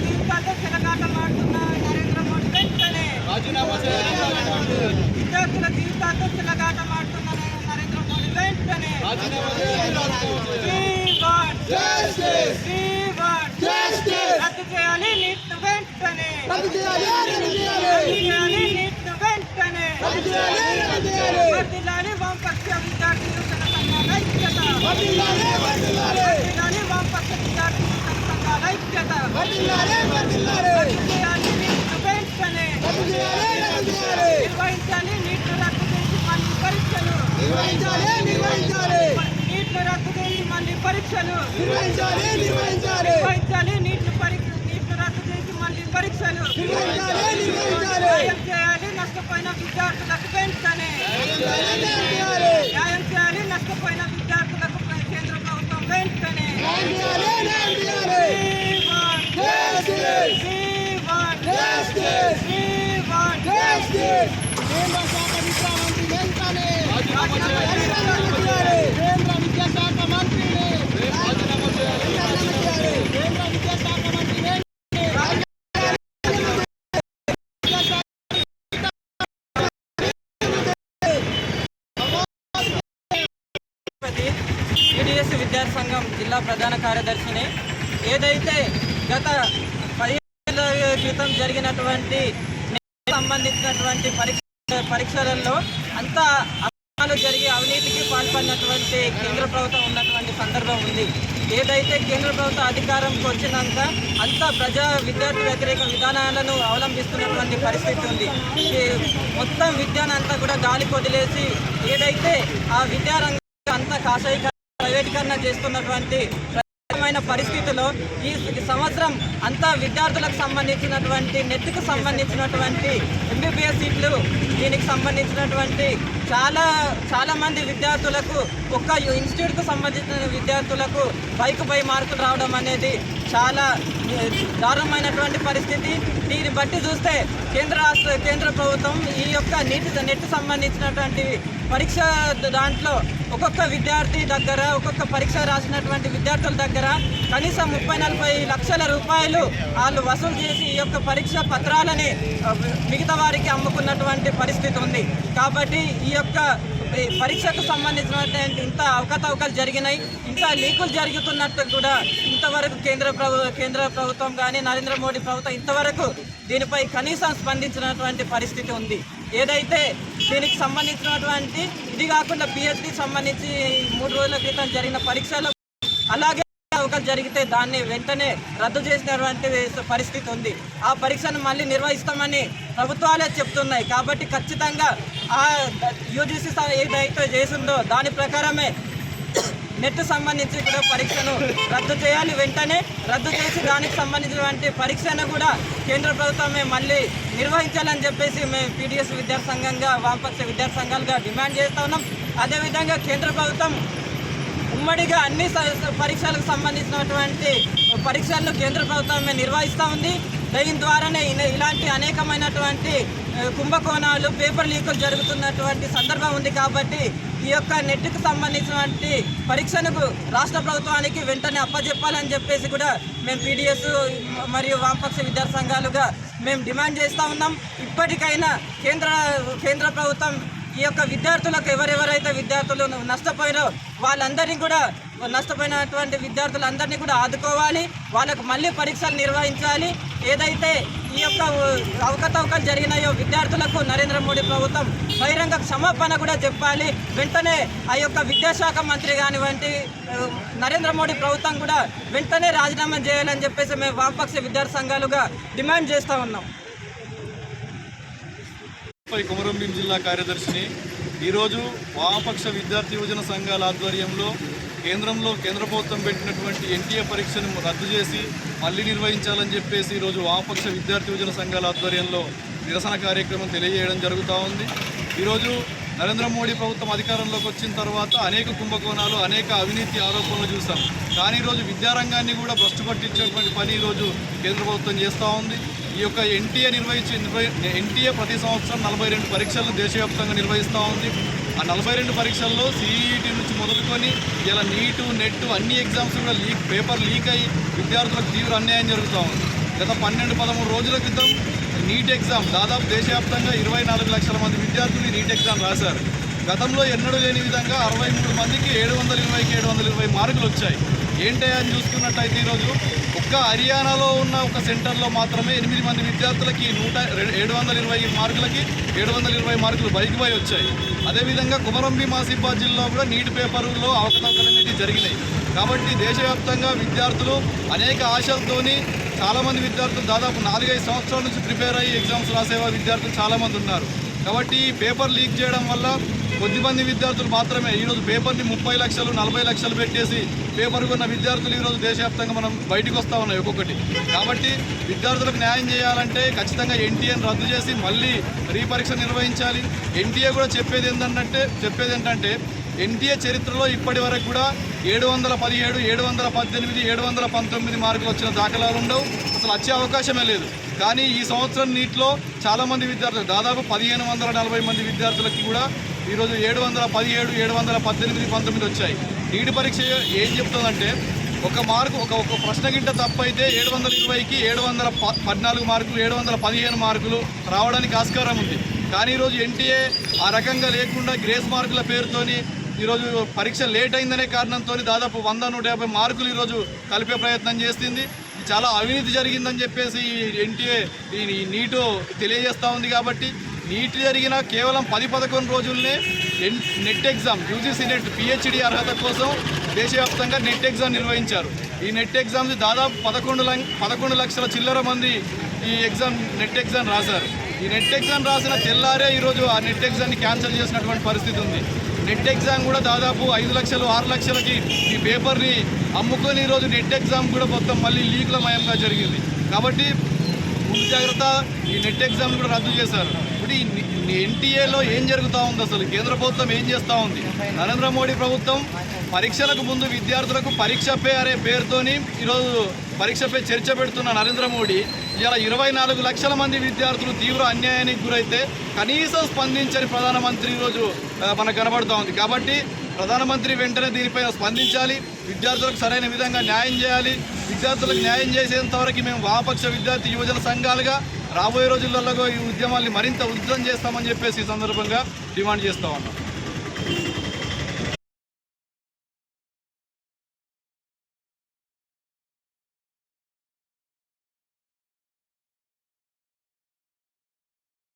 జీవితాలతో చెలగాటమాడుతున్న నరేంద్ర మోడీ వెంటనే విద్యార్థుల జీవితాలతో చెలగాటమాడుతున్న నరేంద్ర మోడీ వెంటనే రద్దు చేయాలి నీట్ వెంటనే చేయాలి రద్దు చేయాలి నీట్ వెంటనే రద్దు చేయాలి రద్దు చేయాలి వర్ధిల్లాలి వామపక్ష విద్యార్థి యువజన సంఘాల ఐక్యత వర్ధిల్లాలి వర్ధిల్లాలి వర్ధిల్లాలి వామపక్ష విద్యార్థి యువజన సంఘాల ఐక్యత వర్ధిల్లాలి వర్ధిల్లాలి రద్దు చేయాలి నీట్ వెంటనే రద్దు చేయాలి రద్దు చేయాలి నిర్వహించాలి నీట్ రద్దు చేసి మళ్ళీ పరీక్షలు నిర్వహించాలి నిర్వహించాలి నీట్ రద్దు చేసి మళ్ళీ పరీక్షలు నిర్వహించాలి నిర్వహించాలి నిర్వహించాలి నీట్ పరీక్ష నీట్ రద్దు చేసి మళ్ళీ పరీక్షలు నిర్వహించాలి నిర్వహించాలి న్యాయం చేయాలి నష్టపోయిన విద్యార్థులకు వెంటనే చేయాలి న్యాయం చేయాలి నష్టపోయిన విద్యార్థులకు కేంద్ర ప్రభుత్వం వెంటనే న్యాయం చేయాలి న్యాయం చేయాలి We want- justice we want- justice we want- justice కేంద్ర శాఖ విద్యామంత్రి వెంటనే రాజీనామా చేయాలి. రాజీనామా చేయాలి కేంద్ర విద్యాశాఖ మంత్రిని రాజీనామా చేయాలి కేంద్ర విద్యాశాఖ మంత్రి వెంటనే టీడీఎస్ విద్యార్థి సంఘం జిల్లా ప్రధాన కార్యదర్శిని. ఏదైతే గత పదిహేను క్రితం జరిగినటువంటి సంబంధించినటువంటి పరీక్ష పరీక్షలలో అంతా అక్రమాలు జరిగి అవినీతికి పాల్పడినటువంటి కేంద్ర ప్రభుత్వం ఉన్నటువంటి సందర్భం ఉంది. ఏదైతే కేంద్ర ప్రభుత్వం అధికారంకి వచ్చినాక అంతా ప్రజా విద్యార్థి వ్యతిరేక విధానాలను అవలంబిస్తున్నటువంటి పరిస్థితి ఉంది. మొత్తం విద్యను అంతా కూడా గాలికి వదిలేసి ఏదైతే ఆ విద్యారంగం కాషాయీకరణ ప్రైవేటీకరణ చేస్తున్నటువంటి ప్రత్యేకమైన పరిస్థితిలో ఈ సంవత్సరం అంతా విద్యార్థులకు సంబంధించినటువంటి నెట్కు సంబంధించినటువంటి ఎంబీబీఎస్ సీట్లు దీనికి సంబంధించినటువంటి చాలా చాలామంది విద్యార్థులకు ఒక్క ఇన్స్టిట్యూట్కు సంబంధించిన విద్యార్థులకు బైక్ పై మార్కులు రావడం అనేది చాలా దారుణమైనటువంటి పరిస్థితి. దీన్ని బట్టి చూస్తే కేంద్ర రాష్ట్ర కేంద్ర ప్రభుత్వం ఈ యొక్క నీటి నెట్ సంబంధించినటువంటి పరీక్ష దాంట్లో ఒక్కొక్క విద్యార్థి దగ్గర ఒక్కొక్క పరీక్ష రాసినటువంటి విద్యార్థుల దగ్గర కనీసం ముప్పై నలభై లక్షల రూపాయలు వాళ్ళు వసూలు చేసి ఈ యొక్క పరీక్ష పత్రాలని మిగతా వారికి అమ్ముకున్నటువంటి పరిస్థితి ఉంది. కాబట్టి ఈ యొక్క పరీక్షకు సంబంధించినటువంటి ఇంత అవకతవకలు జరిగినాయి. ఇంత లీకులు జరుగుతున్నట్టు కూడా ఇంతవరకు కేంద్ర ప్రభు కేంద్ర ప్రభుత్వం కానీ నరేంద్ర మోడీ ప్రభుత్వం ఇంతవరకు దీనిపై కనీసం స్పందించినటువంటి పరిస్థితి ఉంది. ఏదైతే దీనికి సంబంధించినటువంటి ఇది కాకుండా పిహెచ్డి సంబంధించి మూడు రోజుల క్రితం జరిగిన పరీక్షలో అలాగే అవకాశం జరిగితే దాన్ని వెంటనే రద్దు చేసినటువంటి పరిస్థితి ఉంది. ఆ పరీక్షను మళ్ళీ నిర్వహిస్తామని ప్రభుత్వాలే చెప్తున్నాయి. కాబట్టి ఖచ్చితంగా ఆ యూజీసీ ఏదైతే చేసిందో దాని ప్రకారమే నెట్ సంబంధించి కూడా పరీక్షను రద్దు చేయాలి. వెంటనే రద్దు చేసి దానికి సంబంధించినటువంటి పరీక్షను కూడా కేంద్ర ప్రభుత్వమే మళ్ళీ నిర్వహించాలని చెప్పేసి మేము పీడిఎస్ విద్యార్థి సంఘంగా వామపక్ష విద్యార్థి సంఘాలుగా డిమాండ్ చేస్తూ ఉన్నాం. అదేవిధంగా కేంద్ర ప్రభుత్వం ఉమ్మడిగా అన్ని పరీక్షలకు సంబంధించినటువంటి పరీక్షలను కేంద్ర ప్రభుత్వమే నిర్వహిస్తూ ఉంది. దీని ద్వారానే ఇలాంటి అనేకమైనటువంటి కుంభకోణాలు పేపర్ లీకులు జరుగుతున్నటువంటి సందర్భం ఉంది కాబట్టి ఈ యొక్క నెట్కు సంబంధించినటువంటి పరీక్షలకు రాష్ట్ర ప్రభుత్వానికి వెంటనే అప్పచెప్పాలని చెప్పేసి కూడా మేము పీడిఎస్ మరియు వామపక్ష విద్యార్థి సంఘాలుగా మేము డిమాండ్ చేస్తూ ఉన్నాం. ఇప్పటికైనా కేంద్ర కేంద్ర ప్రభుత్వం ఈ యొక్క విద్యార్థులకు ఎవరెవరైతే విద్యార్థులు నష్టపోయారో వాళ్ళందరినీ కూడా నష్టపోయినటువంటి విద్యార్థులందరినీ కూడా ఆదుకోవాలి. వాళ్ళకు మళ్ళీ పరీక్షలు నిర్వహించాలి. ఏదైతే ఈ యొక్క అవకతవకలు జరిగినాయో విద్యార్థులకు నరేంద్ర మోడీ ప్రభుత్వం బహిరంగ క్షమాపణ కూడా చెప్పాలి. వెంటనే ఆ యొక్క విద్యాశాఖ మంత్రి కానివంటి నరేంద్ర మోడీ ప్రభుత్వం కూడా వెంటనే రాజీనామా చేయాలని చెప్పేసి మేము వామపక్ష విద్యార్థి సంఘాలుగా డిమాండ్ చేస్తూ ఉన్నాం. కొమరంభీం జిల్లా కార్యదర్శిని. ఈరోజు వామపక్ష విద్యార్థి యువజన సంఘాల ఆధ్వర్యంలో కేంద్రంలో కేంద్ర ప్రభుత్వం పెట్టినటువంటి ఎన్టీఏ పరీక్షను రద్దు చేసి మళ్ళీ నిర్వహించాలని చెప్పేసి ఈరోజు వామపక్ష విద్యార్థి యువజన సంఘాల ఆధ్వర్యంలో నిరసన కార్యక్రమం తెలియజేయడం జరుగుతూ ఉంది. ఈరోజు నరేంద్ర మోడీ ప్రభుత్వం అధికారంలోకి వచ్చిన తర్వాత అనేక కుంభకోణాలు అనేక అవినీతి ఆరోపణలు చూసాం. కానీ ఈరోజు విద్యారంగాన్ని కూడా భ్రష్టు పట్టించేటువంటి పని ఈరోజు కేంద్ర ప్రభుత్వం చేస్తూ ఉంది. ఈ యొక్క ఎన్టీఏ నిర్వహించి ఎన్టీఏ ప్రతి సంవత్సరం నలభై రెండు పరీక్షలను దేశవ్యాప్తంగా నిర్వహిస్తూ ఉంది. ఆ నలభై రెండు పరీక్షల్లో సిఈటి నుంచి మొదలుకొని ఇలా నీటు నెట్ అన్ని ఎగ్జామ్స్ కూడా లీక్ పేపర్ లీక్ అయ్యి విద్యార్థులకు తీవ్ర అన్యాయం జరుగుతూ ఉంది. గత పన్నెండు పదమూడు రోజుల క్రితం నీట్ ఎగ్జామ్ దాదాపు దేశవ్యాప్తంగా ఇరవై నాలుగు లక్షల మంది విద్యార్థులు నీట్ ఎగ్జామ్ రాశారు. గతంలో ఎన్నడూ లేని విధంగా అరవై మూడు మందికి ఏడు వందల ఇరవైకి ఏడు వందల ఇరవై మార్కులు వచ్చాయి. ఏంటి అని చూసుకున్నట్టయితే ఈరోజు ఒక్క హర్యానాలో ఉన్న ఒక సెంటర్లో మాత్రమే ఎనిమిది మంది విద్యార్థులకి నూట ఏడు వందల ఇరవై మార్కులకి ఏడు వందల ఇరవై మార్కులు బైక్ పై వచ్చాయి. అదేవిధంగా కుమరంబి మాసిబాద్ జిల్లా కూడా నీటి పేపర్లో అవకతవకలు జరిగినాయి. కాబట్టి దేశవ్యాప్తంగా విద్యార్థులు అనేక ఆశలతోని చాలామంది విద్యార్థులు దాదాపు నాలుగైదు సంవత్సరాల నుంచి ప్రిపేర్ అయ్యి ఎగ్జామ్స్ రాసేవా విద్యార్థులు చాలామంది ఉన్నారు. కాబట్టి ఈ పేపర్ లీక్ చేయడం వల్ల కొద్దిమంది విద్యార్థులు మాత్రమే ఈరోజు పేపర్ని ముప్పై లక్షలు నలభై లక్షలు పెట్టేసి పేపర్ కొన్న విద్యార్థులు ఈరోజు దేశవ్యాప్తంగా మనం బయటకు వస్తూ ఉన్నాయి ఒక్కొక్కటి. కాబట్టి విద్యార్థులకు న్యాయం చేయాలంటే ఖచ్చితంగా ఎన్టీఏని రద్దు చేసి మళ్ళీ రీపరీక్ష నిర్వహించాలి. ఎన్టీఏ కూడా చెప్పేది ఏంటంటే చెప్పేది ఏంటంటే ఎన్టీఏ చరిత్రలో ఇప్పటి వరకు కూడా ఏడు వందల పదిహేడు ఏడు వందల పద్దెనిమిది ఏడు వందల పంతొమ్మిది మార్కులు వచ్చిన దాఖలాలు ఉండవు. అసలు వచ్చే అవకాశమే లేదు. కానీ ఈ సంవత్సరం నీటిలో చాలామంది విద్యార్థులు దాదాపు పదిహేను వందల నలభై మంది విద్యార్థులకి కూడా ఈరోజు ఏడు వందల పదిహేడు ఏడు వందల పద్దెనిమిది పంతొమ్మిది వచ్చాయి. నీటి పరీక్ష ఏం చెప్తుందంటే ఒక మార్కు ఒక ఒక ప్రశ్న గింట తప్పు అయితే ఏడు వందల ఇరవైకి ఏడు వందల ప- పద్నాలుగు మార్కులు ఏడు వందల పదిహేను మార్కులు రావడానికి ఆస్కారం ఉంది. కానీ ఈరోజు ఎన్టీఏ ఆ రకంగా లేకుండా గ్రేస్ మార్కుల పేరుతోని ఈరోజు పరీక్ష లేట్ అయిందనే కారణంతో దాదాపు వంద నూట యాభై మార్కులు ఈరోజు కలిపే ప్రయత్నం చేస్తుంది చాలా అవినీతి జరిగిందని చెప్పేసి ఎన్టీఏ ఈ నీటు తెలియజేస్తూ ఉంది కాబట్టి నీట్ జరిగిన కేవలం పది పదకొండు రోజుల్నే N- NET exam UGC NET PhD అర్హత కోసం దేశవ్యాప్తంగా నెట్ ఎగ్జామ్ నిర్వహించారు. ఈ నెట్ ఎగ్జామ్స్ దాదాపు పదకొండు పదకొండు లక్షల చిల్లర మంది ఈ ఎగ్జామ్ నెట్ ఎగ్జామ్ రాశారు. ఈ నెట్ ఎగ్జామ్ రాసిన తెల్లారే ఈరోజు ఆ నెట్ ఎగ్జామ్ని క్యాన్సిల్ చేసినటువంటి పరిస్థితి ఉంది. నెట్ ఎగ్జామ్ కూడా దాదాపు ఐదు లక్షలు ఆరు లక్షలకి ఈ పేపర్ని అమ్ముకొని ఈరోజు నెట్ ఎగ్జామ్ కూడా మొత్తం మళ్ళీ లీకుల మయంగా జరిగింది. కాబట్టి ముందు జాగ్రత్త ఈ నెట్ ఎగ్జామ్ కూడా రద్దు చేశారు. ఇప్పుడు ఈ ఎన్టీఏలో ఏం జరుగుతూ ఉంది అసలు? కేంద్ర ప్రభుత్వం ఏం చేస్తూ ఉంది? నరేంద్ర మోడీ ప్రభుత్వం పరీక్షలకు ముందు విద్యార్థులకు పరీక్ష పే అనే పేరుతోని ఈరోజు పరీక్షపై చర్చ పెడుతున్న నరేంద్ర మోడీ ఇలా ఇరవై నాలుగు లక్షల మంది విద్యార్థులు తీవ్ర అన్యాయానికి గురైతే కనీసం స్పందించని ప్రధానమంత్రి ఈరోజు మనకు కనబడుతూ ఉంది. కాబట్టి ప్రధానమంత్రి వెంటనే దీనిపైన స్పందించాలి. విద్యార్థులకు సరైన విధంగా న్యాయం చేయాలి. విద్యార్థులకు న్యాయం చేసేంతవరకు మేము వామపక్ష విద్యార్థి యువజన సంఘాలుగా రాబోయే రోజులలో ఈ ఉద్యమాల్ని మరింత ఉద్యమం చేస్తామని చెప్పేసి ఈ సందర్భంగా డిమాండ్ చేస్తా ఉన్నాం.